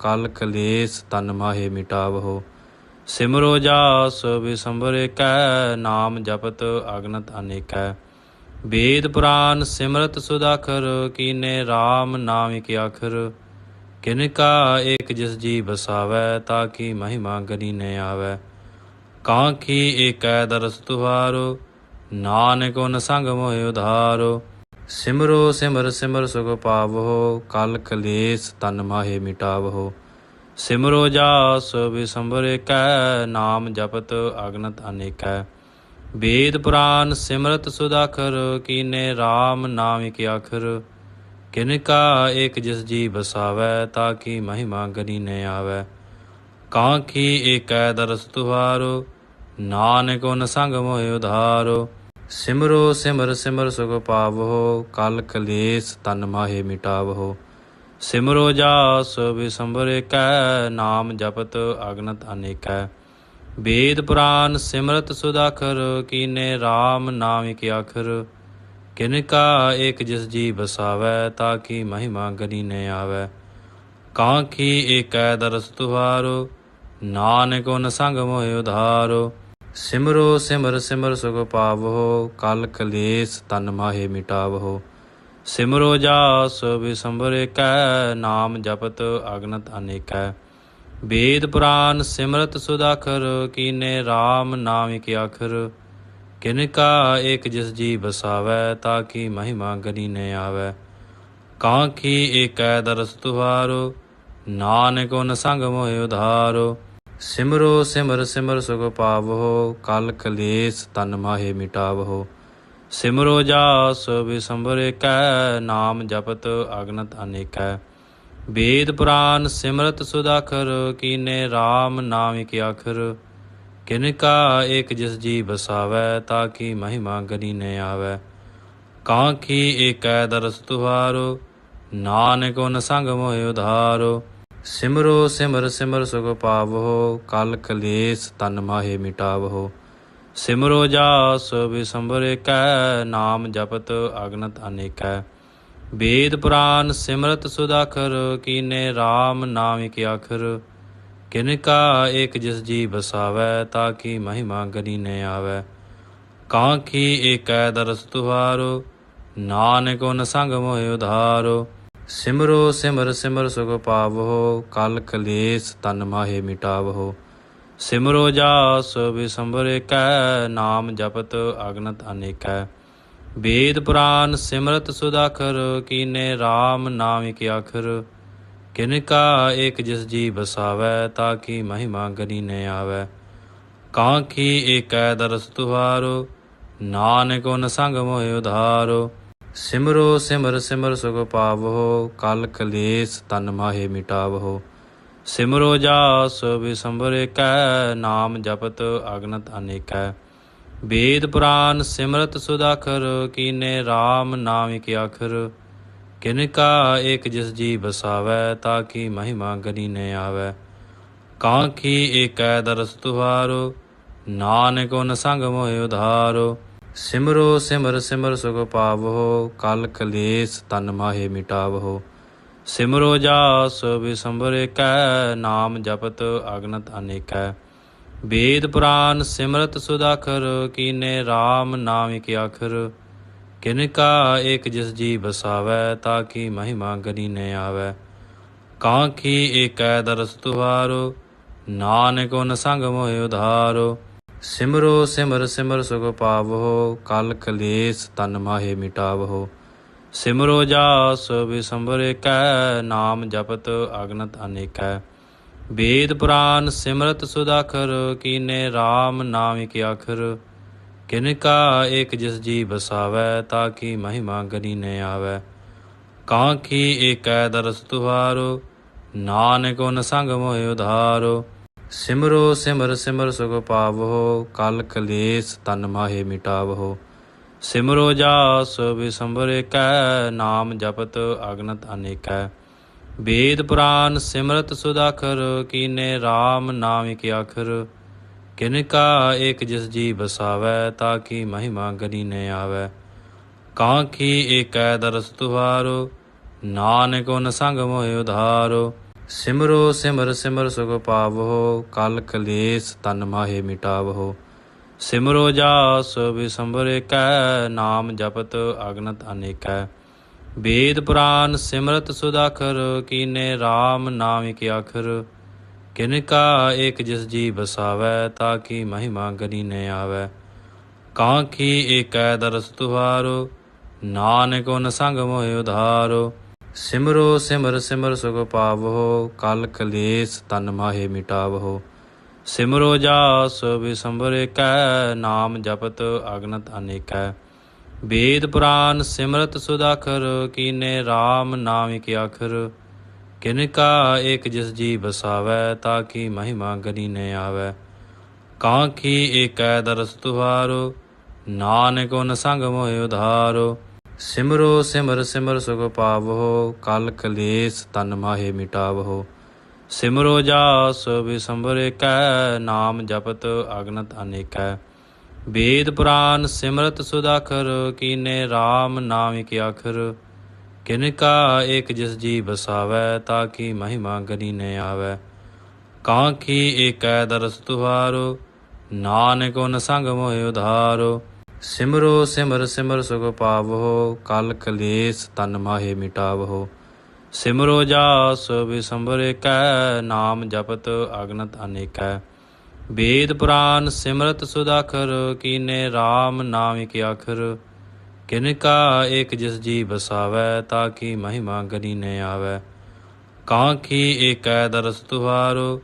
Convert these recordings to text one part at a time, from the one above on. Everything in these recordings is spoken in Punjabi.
ਕਲ ਕਲੇਸ਼ ਤਨ ਮਾਹੇ ਮਿਟਾਵੋ ਸਿਮਰੋ ਜਾਸ ਵਿਸੰਬਰ ਕੈ, ਨਾਮ ਜਪਤ ਅਗਨਤ ਅਨੇਕੈ। ਵੇਦ ਪੁਰਾਨ ਸਿਮਰਤ ਸੁਦਾਖਰ ਕੀਨੇ RAM ਨਾਮ ਇਕ ਆਖਰ ਕਿਨ ਕਾ ਏਕ ਜਿਸ ਜੀ ਬਸਾਵੈ ਤਾਂ ਕੀ ਮਹਿਮਾ ਗਨੀ ਨ ਆਵੈ। ਕਾਂ ਕਾਂਖੀ ਏਕੈ ਦਰਸ ਤੁਹਾਰੋ, ਨਾਨਕ ਨ ਸੰਗ ਮੋਹਿ ਉਧਾਰੋ। ਸਿਮਰੋ ਸਿਮਰ ਸਿਮਰ ਸੁਖ ਪਾਵੋ ਕਲ ਕਲੇਸ਼ ਤਨ ਮਾਹੇ ਮਿਟਾਵੋ ਸਿਮਰੋ ਜਾਸ ਵਿਸੰਬਰ ਕੈ ਨਾਮ ਜਪਤ ਅਗਨਤ ਅਨੇਕੈ। ਵੇਦ ਪੁਰਾਨ ਸਿਮਰਤ ਸੁਦਾਖਰ ਕੀਨੇ RAM ਨਾਮ ਇਕ ਆਖਰ। ਕਿਨ ਕਾ ਏਕ ਜਿਸ ਜੀ ਬਸਾਵੈ ਤਾਂ ਕੀ ਮਹਿਮਾ ਗਨੀ ਨੇ ਆਵੈ। ਕਾਂਖੀ ਏਕੈ ਦਰਸ ਤੁਹਾਰੋ, ਨਾਨਕ ਨ ਸੰਗ ਮੋਹਿ ਉਧਾਰੋ। ਸਿਮਰੋ ਸਿਮਰ ਸਿਮਰ ਸੁਖ ਪਾਵੋ ਕਲ ਕਲੇਸ਼ ਤਨ ਮਾਹੇ ਮਿਟਾਵੋ ਸਿਮਰੋ ਜਾਸ ਵਿਸੰਬਰ ਕੈ ਨਾਮ ਜਪਤ ਅਗਨਤ ਅਨੇਕੈ। ਵੇਦ ਪੁਰਾਨ ਸਿਮਰਤ ਸੁਦਾਖਰ ਕੀਨੇ RAM ਨਾਮ ਇਕ ਆਖਰ। ਕਿਨ ਕਾ ਏਕ ਜਿਸ ਜੀ ਬਸਾਵੈ ਤਾਂ ਕੀ ਮਹਿਮਾ ਗਨੀ ਨ ਆਵੈ। ਕਾਂਖੀ ਏਕੈ ਦਰਸ ਤੁਹਾਰੋ, ਨਾਨਕ ਨ ਸੰਗ ਮੋਹਿ ਉਧਾਰੋ। ਸਿਮਰੋ ਸਿਮਰ ਸਿਮਰ ਸੁਖ ਪਾਵੋ ਕਲ ਕਲੇਸ਼ ਤਨ ਮਾਹੇ ਮਿਟਾਵੋ ਸਿਮਰੋ ਜਾਸ ਵਿਸੰਬਰ ਕੈ ਨਾਮ ਜਪਤ ਅਗਨਤ ਅਨੇਕੈ। ਵੇਦ ਪੁਰਾਨ ਸਿਮਰਤ ਸੁਦਾਖਰ ਕੀਨੇ RAM ਨਾਮ ਇਕ ਆਖਰ। ਕਿਨ ਕਾ ਏਕ ਜਿਸ ਜੀ ਬਸਾਵੈ ਤਾਂ ਕੀ ਮਹਿਮਾ ਗਨੀ ਨੇ ਆਵੈ। ਕਾਂਖੀ ਏਕੈ ਦਰਸ ਤੁਹਾਰੋ, ਨਾਨਕ ਨ ਸੰਗ ਮੋਹਿ ਉਧਾਰੋ। ਸਿਮਰੋ ਸਿਮਰ ਸਿਮਰ ਸੁਖ ਪਾਵੋ ਕਲ ਕਲੇਸ਼ ਤਨ ਮਾਹੇ ਮਿਟਾਵੋ ਸਿਮਰੋ ਜਾਸ ਵਿਸੰਬਰ ਕੈ ਨਾਮ ਜਪਤ ਅਗਨਤ ਅਨੇਕੈ। ਵੇਦ ਪੁਰਾਨ ਸਿਮਰਤ ਸੁਦਾਖਰ ਕੀਨੇ RAM ਨਾਮ ਇਕ ਆਖਰ। ਕਿਨ ਕਾ ਏਕ ਜਿਸ ਜੀ ਬਸਾਵੈ ਤਾਂ ਕੀ ਮਹਿਮਾ ਗਨੀ ਨ ਆਵੈ। ਕਾਂਖੀ ਏਕੈ ਦਰਸ ਤੁਹਾਰੋ, ਨਾਨਕ ਨ ਸੰਗ ਮੋਹਿ ਉਧਾਰੋ। ਸਿਮਰੋ ਸਿਮਰ ਸਿਮਰ ਸੁਖ ਪਾਵੋ ਕਲ ਕਲੇਸ਼ ਤਨ ਮਾਹੇ ਮਿਟਾਵੋ ਸਿਮਰੋ ਜਾਸ ਵਿਸੰਬਰ ਕੈ ਨਾਮ ਜਪਤ ਅਗਨਤ ਅਨੇਕੈ। ਵੇਦ ਪੁਰਾਨ ਸਿਮਰਤ ਸੁਦਾਖਰ ਕੀਨੇ RAM ਨਾਮ ਇਕ ਆਖਰ। ਕਿਨ ਕਾ ਏਕ ਜਿਸ ਜੀ ਬਸਾਵੈ ਤਾ ਕੀ ਮਹਿਮਾ ਗਨੀ ਨੇ ਆਵੈ। ਕਾਂਖੀ ਏਕੈ ਦਰਸ ਤੁਹਾਰੋ, ਨਾਨਕ ਨ ਸੰਗ ਮੋਹਿ ਉਧਾਰੋ। ਸਿਮਰੋ ਸਿਮਰ ਸਿਮਰ ਸੁਖ ਪਾਵੋ ਕਲ ਕਲੇਸ਼ ਤਨ ਮਾਹੇ ਮਿਟਾਵੋ ਸਿਮਰੋ ਜਾਸ ਵਿਸੰਬਰ ਕੈ ਨਾਮ ਜਪਤ ਅਗਨਤ ਅਨੇਕੈ। ਵੇਦ ਪੁਰਾਨ ਸਿਮਰਤ ਸੁਦਾਖਰ ਕੀਨੇ RAM ਨਾਮ ਇਕ ਆਖਰ। ਕਿਨ ਕਾ ਏਕ ਜਿਸ ਜੀ ਬਸਾਵੈ ਤਾਂ ਕੀ ਮਹਿਮਾ ਗਨੀ ਨੇ ਆਵੈ। ਕਾਂਖੀ ਏਕੈ ਦਰਸ ਤੁਹਾਰੋ, ਨਾਨਕ ਨ ਸੰਗ ਮੋਹਿ ਉਧਾਰੋ। ਸਿਮਰੋ ਸਿਮਰ ਸਿਮਰ ਸੁਖ ਪਾਵੋ ਕਲ ਕਲੇਸ਼ ਤਨ ਮਾਹੇ ਮਿਟਾਵੋ ਸਿਮਰੋ ਜਾਸ ਵਿਸੰਬਰ ਕੈ ਨਾਮ ਜਪਤ ਅਗਨਤ ਅਨੇਕੈ। ਵੇਦ ਪੁਰਾਨ ਸਿਮਰਤ ਸੁਦਾਖਰ ਕੀਨੇ RAM ਨਾਮ ਇਕ ਆਖਰ। ਕਿਨ ਕਾ ਏਕ ਜਿਸ ਜੀ ਬਸਾਵੈ ਤਾਂ ਕੀ ਮਹਿਮਾ ਗਨੀ ਨੇ ਆਵੈ। ਕਾਂਖੀ ਏਕੈ ਦਰਸ ਤੁਹਾਰੋ, ਨਾਨਕ ਨ ਸੰਗ ਮੋਹਿ ਉਧਾਰੋ। ਸਿਮਰੋ ਸਿਮਰ ਸਿਮਰ ਸੁਖ ਪਾਵੋ ਕਲ ਕਲੇਸ਼ ਤਨ ਮਾਹੇ ਮਿਟਾਵੋ ਸਿਮਰੋ ਜਾਸ ਵਿਸੰਬਰ ਕੈ ਨਾਮ ਜਪਤ ਅਗਨਤ ਅਨੇਕੈ। ਵੇਦ ਪੁਰਾਨ ਸਿਮਰਤ ਸੁਦਾਖਰ ਕੀਨੇ RAM ਨਾਮ ਇਕ ਆਖਰ। ਕਿਨ ਕਾ ਏਕ ਜਿਸ ਜੀ ਬਸਾਵੈ ਤਾਂ ਕੀ ਮਹਿਮਾ ਗਨੀ ਨੇ ਆਵੈ। ਕਾਂਖੀ ਏਕੈ ਦਰਸ ਤੁਹਾਰੋ, ਨਾਨਕ ਨ ਸੰਗ ਮੋਹਿ ਉਧਾਰੋ। ਸਿਮਰੋ ਸਿਮਰ ਸਿਮਰ ਸੁਖ ਪਾਵੋ ਕਲ ਕਲੇਸ਼ ਤਨ ਮਾਹੇ ਮਿਟਾਵੋ ਸਿਮਰੋ ਜਾਸ ਵਿਸੰਬਰ ਕੈ, ਨਾਮ ਜਪਤ ਅਗਨਤ ਅਨੇਕੈ। ਵੇਦ ਪੁਰਾਨ ਸਿਮਰਤ ਸੁਦਾਖਰ ਕੀਨੇ RAM ਨਾਮ ਇਕ ਅੱਖਰ। ਕਿਨ ਕਾ ਏਕ ਜਿਸ ਜੀ ਬਸਾਵੈ ਤਾਂ ਕੀ ਮਹਿਮਾ ਗਨੀ ਨੇ ਆਵੈ। ਕਾਂਖੀ ਏਕੈ ਦਰਸ ਤੁਹਾਰੋ, ਨਾਨਕ ਨ ਸੰਗ ਮੋਹਿ ਉਧਾਰੋ। ਸਿਮਰੋ ਸਿਮਰ ਸਿਮਰ ਸੁਖ ਪਾਵੋ ਕਲ ਕਲੇਸ਼ ਤਨ ਮਾਹੇ ਮਿਟਾਵੋ ਸਿਮਰੋ ਜਾਸ ਵਿਸੰਬਰ ਕੈ, ਨਾਮ ਜਪਤ ਅਗਨਤ ਅਨੇਕੈ। ਵੇਦ ਪੁਰਾਨ ਸਿਮਰਤ ਸੁਦਾਖਰ ਕੀਨੇ RAM ਨਾਮ ਇਕ ਆਖਰ। ਕਿਨ ਕਾ ਏਕ ਜਿਸ ਜੀ ਬਸਾਵੈ ਤਾਂ ਕੀ ਮਹਿਮਾ ਗਨੀ ਨ ਆਵੈ। ਕਾਂਖੀ ਏਕੈ ਦਰਸ ਤੁਹਾਰੋ, ਨਾਨਕ ਨ ਸੰਗ ਮੋਹਿ ਉਧਾਰੋ। ਸਿਮਰੋ ਸਿਮਰ ਸਿਮਰ ਸੁਖ ਪਾਵੋ ਕਲ ਕਲੇਸ਼ ਤਨ ਮਾਹੇ ਮਿਟਾਵੋ ਸਿਮਰੋ ਜਾਸ ਵਿਸੰਬਰ ਕੈ ਨਾਮ ਜਪਤ ਅਗਨਤ ਅਨੇਕੈ। ਵੇਦ ਪੁਰਾਨ ਸਿਮਰਤ ਸੁਦਾਖਰ ਕੀਨੇ RAM ਨਾਮ ਕੀ ਆਖਰ। ਕਿਨ ਕਾ ਏਕ ਜਿਸ ਜੀ ਬਸਾਵੈ ਤਾਂ ਕੀ ਮਹਿਮਾ ਗਨੀ ਨ ਆਵੈ। ਕਾਂਖੀ ਏਕੈ ਦਰਸ ਤੁਹਾਰੋ, ਨਾਨਕ ਨ ਸੰਗ ਮੋਹਿ ਉਧਾਰੋ। ਸਿਮਰੋ ਸਿਮਰ ਸਿਮਰ ਸੁਖ ਪਾਵੋ ਕਲ ਕਲੇਸ਼ ਤਨ ਮਾਹੇ ਮਿਟਾਵੋ ਸਿਮਰੋ ਜਾਸ ਵਿਸੰਬਰ ਕੈ ਨਾਮ ਜਪਤ ਅਗਨਤ ਅਨੇਕੈ। ਵੇਦ ਪੁਰਾਨ ਸਿਮਰਤ ਸੁਦਾਖਰ ਕੀਨੇ RAM ਨਾਮ ਕੀ ਆਖਰ। ਕਿਨ ਕਾ ਏਕ ਜਿਸ ਜੀ ਬਸਾਵੈ ਤਾਂ ਕੀ ਮਹਿਮਾ ਗਨੀ ਨੇ ਆਵੈ। ਕਾਂਖੀ ਏਕੈ ਦਰਸ ਤੁਹਾਰੋ, ਨਾਨਕ ਨ ਸੰਗ ਮੋਹਿ ਉਧਾਰੋ। ਸਿਮਰੋ ਸਿਮਰ ਸਿਮਰ ਸੁਖ ਪਾਵੋ ਕਲ ਕਲੇਸ਼ ਤਨ ਮਾਹੇ ਮਿਟਾਵੋ ਸਿਮਰੋ ਜਾਸ ਵਿਸੰਬਰ ਕੈ ਨਾਮ ਜਪਤ ਅਗਨਤ ਅਨੇਕੈ। ਵੇਦ ਪੁਰਾਨ ਸਿਮਰਤ ਸੁਦਾਖਰ ਕੀਨੇ RAM ਨਾਮ ਕੀ ਆਖਰ। ਕਿਨ ਕਾ ਏਕ ਜਿਸ ਜੀ ਬਸਾਵੈ ਤਾਂ ਕੀ ਮਹਿਮਾ ਗਨੀ ਨ ਆਵੈ। ਕਾਂਖੀ ਏਕੈ ਦਰਸ ਤੁਹਾਰੋ, ਨਾਨਕ ਨ ਸੰਗ ਮੋਹਿ ਉਧਾਰੋ। ਸਿਮਰੋ ਸਿਮਰ ਸਿਮਰ ਸੁਖ ਪਾਵੋ ਕਲ ਕਲੇਸ਼ ਤਨ ਮਾਹੇ ਮਿਟਾਵੋ ਸਿਮਰੋ ਜਾਸ ਵਿਸੰਬਰ ਕੈ, ਨਾਮ ਜਪਤ ਅਗਨਤ ਅਨੇਕੈ। ਵੇਦ ਪੁਰਾਨ ਸਿਮਰਤ ਸੁਦਾਖਰ ਕੀਨੇ RAM ਨਾਮ ਕੀ ਆਖਰ ਕਿਨ ਕਾ ਏਕ ਜਿਸ ਜੀ ਬਸਾਵੈ ਤਾ ਕੀ ਮਹਿਮਾ ਗਨੀ ਨੇ ਆਵੈ। ਕਾਂਖੀ ਏਕੈ ਦਰਸ ਤੁਹਾਰੋ,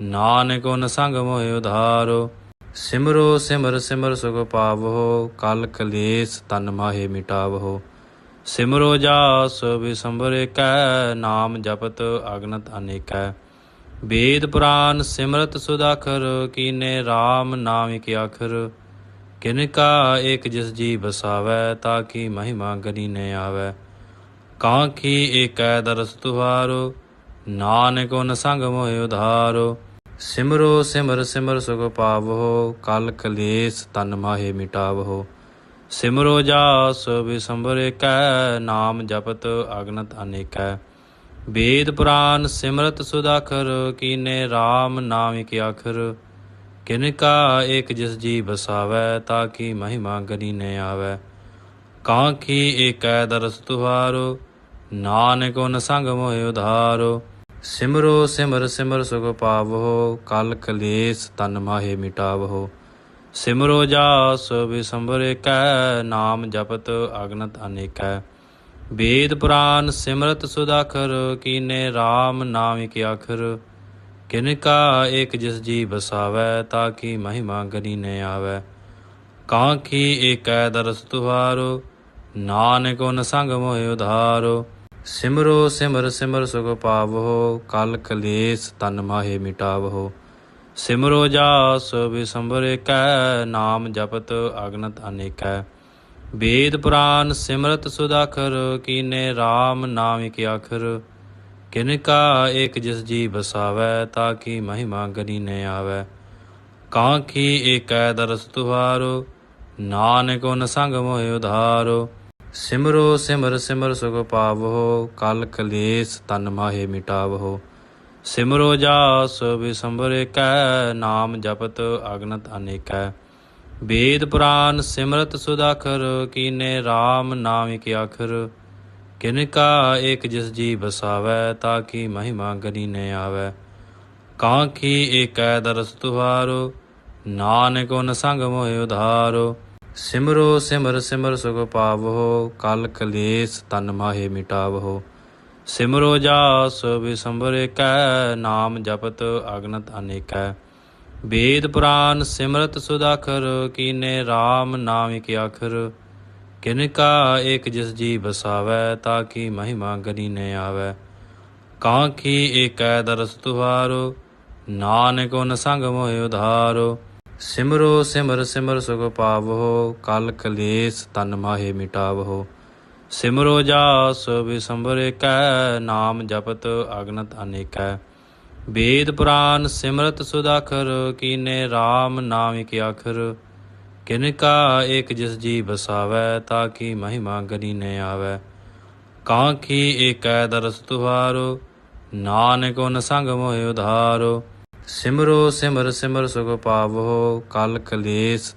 ਨਾਨਕ ਨ ਸੰਗ ਮੋਹਿ ਉਧਾਰੋ। ਸਿਮਰੋ ਸਿਮਰ ਸਿਮਰ ਸੁਖ ਪਾਵੋ ਕਲ ਕਲੇਸ਼ ਤਨ ਮਾਹੇ ਮਿਟਾਵੋ ਸਿਮਰੋ ਜਾਸ ਵਿਸੰਬਰ ਕੈ ਨਾਮ ਜਪਤ ਅਗਨਤ ਅਨੇਕੈ। ਵੇਦ ਪੁਰਾਨ ਸਿਮਰਤ ਸੁਦਾਖਰ ਕੀਨੇ RAM ਨਾਮ ਕੀ ਆਖਰ। ਕਿਨ ਕਾ ਏਕ ਜਿਸ ਜੀ ਬਸਾਵੈ ਤਾਂ ਕੀ ਮਹਿਮਾ ਗਨੀ ਨ ਆਵੈ। ਕਾਂਖੀ ਏਕੈ ਦਰਸ ਤੁਹਾਰੋ, ਨਾਨਕ ਨ ਸੰਗ ਮੋਹਿ ਉਧਾਰੋ। ਸਿਮਰੋ ਸਿਮਰ ਸਿਮਰ ਸੁਖ ਪਾਵੋ ਕਲ ਕਲੇਸ਼ ਤਨ ਮਾਹੇ ਮਿਟਾਵੋ ਸਿਮਰੋ ਜਾਸ ਵਿਸੰਬਰ ਕੈ ਨਾਮ ਜਪਤ ਅਗਨਤ ਅਨੇਕੈ। ਵੇਦ ਪੁਰਾਨ ਸਿਮਰਤ ਸੁਦਾਖਰ ਕੀਨੇ RAM ਨਾਮ ਕੀ ਆਖਰ। ਕਿਨ ਕਾ ਏਕ ਜਿਸ ਜੀ ਬਸਾਵੈ ਤਾਂ ਕੀ ਮਹਿਮਾ ਗਨੀ ਨੇ ਆਵੈ। ਕਾਂ ਕਾਂਖੀ ਏਕੈ ਦਰਸ ਤੁਹਾਰੋ, ਨਾਨਕ ਨ ਸੰਗ ਮੋਹਿ ਉਧਾਰੋ। ਸਿਮਰੋ ਸਿਮਰ ਸਿਮਰ ਸੁਖ ਪਾਵੋ ਕਲ ਕਲੇਸ਼ ਤਨ ਮਾਹੇ ਮਿਟਾਵੋ ਸਿਮਰੋ ਜਾਸ ਵਿਸੰਬਰ ਕੈ ਨਾਮ ਜਪਤ ਅਗਨਤ ਅਨੇਕੈ। ਵੇਦ ਪੁਰਾਨ ਸਿਮਰਤ ਸੁਦਾਖਰ ਕੀਨੇ RAM ਨਾਮ ਕੀ ਆਖਰ। ਕਿਨ ਕਾ ਏਕ ਜਿਸ ਜੀ ਬਸਾਵੈ ਤਾਂ ਕੀ ਮਹਿਮਾ ਗਨੀ ਨੇ ਆਵੈ। ਕਾਂ ਕਾਂਖੀ ਏਕੈ ਦਰਸ ਤੁਹਾਰੋ, ਨਾਨਕ ਨ ਸੰਗ ਮੋਹਿ ਉਧਾਰੋ। ਸਿਮਰੋ ਸਿਮਰ ਸਿਮਰ ਸੁਖ ਪਾਵੋ ਕਲ ਕਲੇਸ਼ ਤਨ ਮਾਹੇ ਮਿਟਾਵੋ ਸਿਮਰੋ ਜਾਸ ਵਿਸੰਬਰ ਕੈ ਨਾਮ ਜਪਤ ਅਗਨਤ ਅਨੇਕੈ। ਵੇਦ ਪੁਰਾਨ ਸਿਮਰਤ ਸੁਦਾਖਰ ਕੀਨੇ RAM ਨਾਮ ਕੀ ਆਖਰ। ਕਿਨ ਕਾ ਏਕ ਜਿਸ ਜੀ ਬਸਾਵੈ ਤਾਂ ਕੀ ਮਹਿਮਾ ਗਨੀ ਨ ਆਵੈ। ਕਾਂਖੀ ਏਕੈ ਦਰਸ ਤੁਹਾਰੋ, ਨਾਨਕ ਨ ਸੰਗ ਮੋਹਿ ਉਧਾਰੋ। ਸਿਮਰੋ ਸਿਮਰ ਸਿਮਰ ਸੁਖ ਪਾਵੋ ਕਲ ਕਲੇਸ਼ ਤਨ ਮਾਹੇ ਮਿਟਾਵੋ ਸਿਮਰੋ ਜਾਸ ਵਿਸੰਬਰ ਕੈ, ਨਾਮ ਜਪਤ ਅਗਨਤ ਅਨੇਕੈ। ਵੇਦ ਪੁਰਾਨ ਸਿਮਰਤ ਸੁਦਾਖਰ ਕੀਨੇ RAM ਨਾਮ ਕੀ ਆਖਰ ਕਿਨ ਕਾ ਏਕ ਜਿਸ ਜੀ ਬਸਾਵੈ ਤਾਂ ਕੀ ਮਹਿਮਾ ਗਨੀ ਨੇ ਆਵੈ ਕਾਂਖੀ ਏਕੈ ਦਰਸ ਤੁਹਾਰੋ, ਨਾਨਕ ਨ ਸੰਗ ਮੋਹਿ ਉਧਾਰੋ। ਸਿਮਰੋ ਸਿਮਰ ਸਿਮਰ ਸੁਖ ਪਾਵੋ ਕਲ ਕਲੇਸ਼ ਤਨ ਮਾਹੇ ਮਿਟਾਵੋ ਸਿਮਰੋ ਜਾਸ ਵਿਸੰਬਰ ਕੈ ਨਾਮ ਜਪਤ ਅਗਨਤ ਅਨੇਕੈ। ਵੇਦ ਪੁਰਾਨ ਸਿਮਰਤ ਸੁਦਾਖਰ ਕੀਨੇ RAM ਨਾਮ ਕੀ ਆਖਰ। ਕਿਨ ਕਾ ਏਕ ਜਿਸ ਜੀ ਬਸਾਵੈ ਤਾਂ ਕੀ ਮਹਿਮਾ ਗਨੀ ਨ ਆਵੈ। ਕਾਂਖੀ ਏਕੈ ਦਰਸ ਤੁਹਾਰੋ, ਨਾਨਕ ਨ ਸੰਗ ਮੋਹਿ ਉਧਾਰੋ। ਸਿਮਰੋ ਸਿਮਰ ਸਿਮਰ ਸੁਖ ਪਾਵੋ ਕਲ ਕਲੇਸ਼ ਤਨ ਮਾਹੇ ਮਿਟਾਵੋ ਸਿਮਰੋ ਜਾਸ ਵਿਸੰਬਰ ਕੈ ਨਾਮ ਜਪਤ ਅਗਨਤ ਅਨੇਕੈ। ਵੇਦ ਪੁਰਾਨ ਸਿਮਰਤ ਸੁਦਾਖਰ ਕੀਨੇ RAM ਨਾਮ ਕੀ ਆਖਰ। ਕਿਨ ਕਾ ਏਕ ਜਿਸ ਜੀ ਬਸਾਵੈ ਤਾਂ ਕੀ ਮਹਿਮਾ ਗਨੀ ਨੇ ਆਵੈ। ਕਾਂਖੀ ਏਕੈ ਦਰਸ ਤੁਹਾਰੋ, ਨਾਨਕ ਓਨ ਸੰਗ ਮੋਹਿ ਉਧਾਰੋ। ਸਿਮਰੋ ਸਿਮਰ ਸਿਮਰ ਸੁਖ ਪਾਵੋ ਕਲ ਕਲੇਸ਼